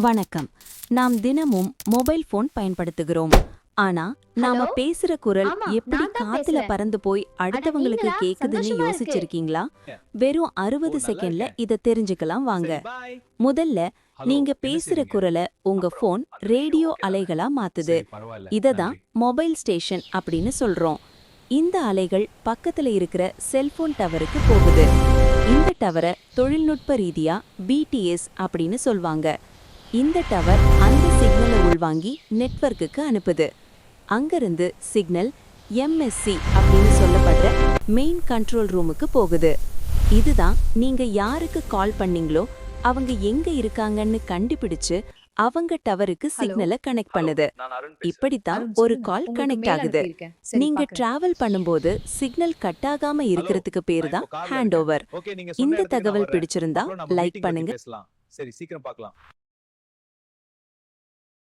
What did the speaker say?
வணக்கம். நாம் தினமும் மொபைல் போன் பயன்படுத்துகிறோம். ஆனா நாம? பேசுற குரல் எப்படி காத்துல. பறந்து போய் அடுத்தவங்களுக்கு? கேக்குதுன்னு. யோசிச்சிருக்கீங்களா? வெறும் அறுபது செகண்ட்ல. இத தெரிஞ்சுக்கலாம் வாங்க. முதல்ல நீங்க பேசுற குரலை உங்க போன் ரேடியோ அலைகளா மாத்துது. இததான் மொபைல் ஸ்டேஷன் அப்படின்னு சொல்றோம். இந்த அலைகள் பக்கத்துல இருக்கிற செல்போன் டவருக்கு போகுது. இந்த டவரை தொழில்நுட்ப ரீதியா பிடிஎஸ் அப்படின்னு சொல்வாங்க. இந்த டவர் அந்த சிக்னலை உள்வாங்கி நெட்வொர்க்குக்கு அனுப்புது. அங்கிருந்து சிக்னல் எம்எஸ்சி அப்படின்னு சொல்லப்படுற மெயின் கண்ட்ரோல் ரூமுக்கு போகுது. இதுதான் நீங்க யாருக்கு கால் பண்ணீங்களோ அவங்க எங்க இருக்காங்கன்னு கண்டுபிடிச்சு அவங்க டவருக்கு சிக்னலை கனெக்ட் பண்ணுது. இப்படித்தான் ஒரு. கால் கனெக்ட் ஆகுது. நீங்க. டிராவல் பண்ணும்போது சிக்னல் கட் ஆகாம இருக்கிறதுக்கு பேரு தான் ஹேண்ட் ஓவர் இந்த தகவல் பிடிச்சிருந்தா like பண்ணுங்க. சரி சீக்கிரம் பார்க்கலாம்.